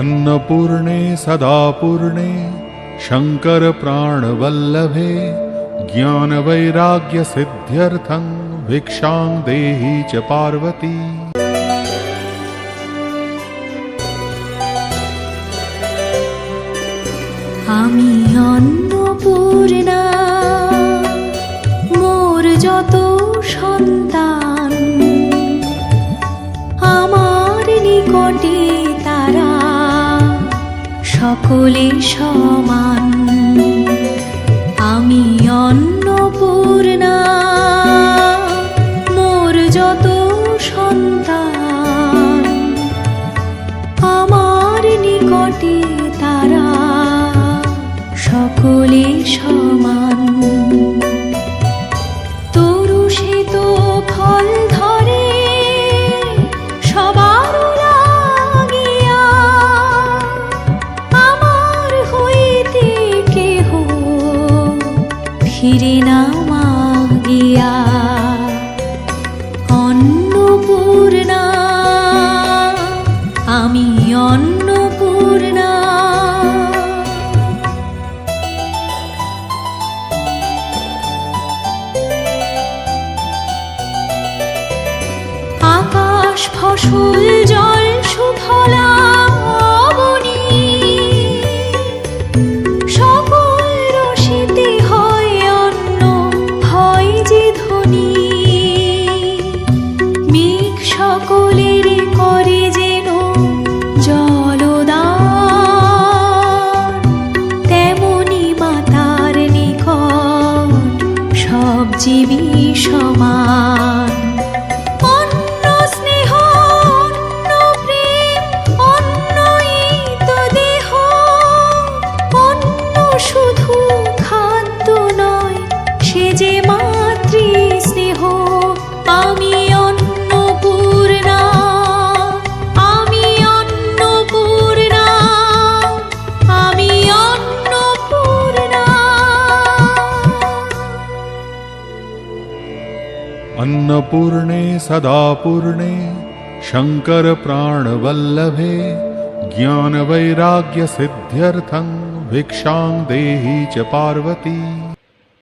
अन्नपूर्णे सदा पूर्णे शङ्करप्राणवल्लभे ज्ञानवैराग्यसिद्ध्यर्थं भिक्षां देहि च पार्वती আমি অন্নপূর্ণা মোর যত সন্তান সকলে সমান। আমি অন্নপূর্ণা, মোর যত সন্তান। আমার নিকটে তারা সকলে সমান। তরু সে তো ফিরে না মাগিয়া অন্নপূর্ণা আমি অন্নপূর্ণা। আকাশ ফসল জল সুফলা জীবী সমান अन्नपूर्णे सदा पूर्णे शङ्करप्राणवल्लभे ज्ञानवैराग्यसिद्ध्यर्थं भिक्षां देहि च पार्वती